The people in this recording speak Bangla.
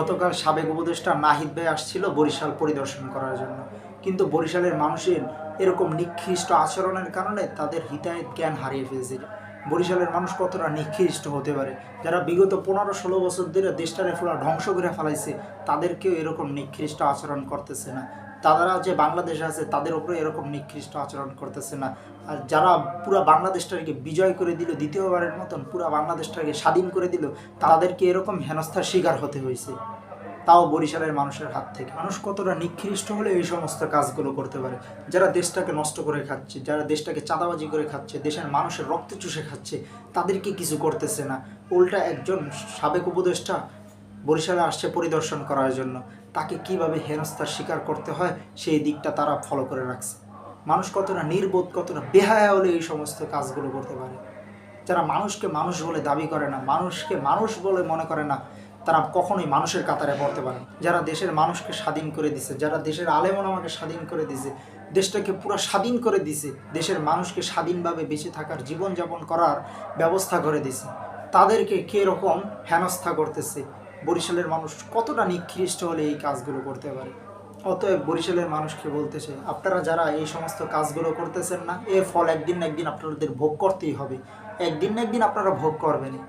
গতকাল সাবেক উপদেষ্টা নাহিদ ভাই আসছিল বরিশাল পরিদর্শন করার জন্য। কিন্তু বরিশালের মানুষের এরকম নিকৃষ্ট আচরণের কারণে তাদের হিতায়ত জ্ঞান হারিয়ে ফেলছে। বরিশালের মানুষ কতটা নিকৃষ্ট হতে পারে? যারা বিগত পনেরো ষোলো বছর ধরে দেশটারে ফোলা ধ্বংস করে ফেলাইছে, তাদেরকেও এরকম নিকৃষ্ট আচরণ করতেছে না। তারা যে বাংলাদেশে আছে, তাদের উপরে এরকম নিকৃষ্ট আচরণ করতেছে না। আর যারা পুরো বাংলাদেশটাকে বিজয় করে দিল, দ্বিতীয়বারের মতন পুরো বাংলাদেশটাকে স্বাধীন করে দিল, তাদেরকে এরকম হেনস্থার শিকার হতে হয়েছে। তাও বরিশালের মানুষের হাত থেকে। মানুষ কতটা নিকৃষ্ট হলে এই সমস্ত কাজগুলো করতে পারে। যারা দেশটাকে নষ্ট করে খাচ্ছে, যারা দেশটাকে চাঁদাবাজি করে খাচ্ছে, দেশের মানুষের রক্ত চুষে খাচ্ছে, তাদেরকে কিছু করতেছে না। উল্টা একজন সাবেক উপদেষ্টা বরিশালে আসছে পরিদর্শন করার জন্য। তাকে কীভাবে হেনস্থার শিকার করতে হয়, সেই দিকটা তারা ফলো করে রাখছে। মানুষ কতটা নির্বোধ, কতটা বেহায়া হলে এই সমস্ত কাজগুলো করতে পারে? যারা মানুষকে মানুষ বলে দাবি করে না, মানুষকে মানুষ বলে মনে করে না, তারা কখনোই মানুষের কাতারে পড়তে পারে যারা দেশের মানুষকে স্বাধীন করে দিছে, যারা দেশের আলেমন আমাকে স্বাধীন করে দিছে, দেশটাকে পুরো স্বাধীন করে দিছে, দেশের মানুষকে স্বাধীনভাবে বেঁচে থাকার জীবনযাপন করার ব্যবস্থা করে দিছে, তাদেরকে কীরকম হেনস্থা করতেছে বরিশালের মানুষ কতটা নিকৃষ্ট হলে এই কাজগুলো করতে পারে? অতএব বরিশালের মানুষকে বলতেছে, আপনারা যারা এই সমস্ত কাজগুলো করতেছেন না, এর ফল একদিন না একদিন আপনাদের ভোগ করতেই হবে। একদিন না একদিন আপনারা ভোগ করবেনই।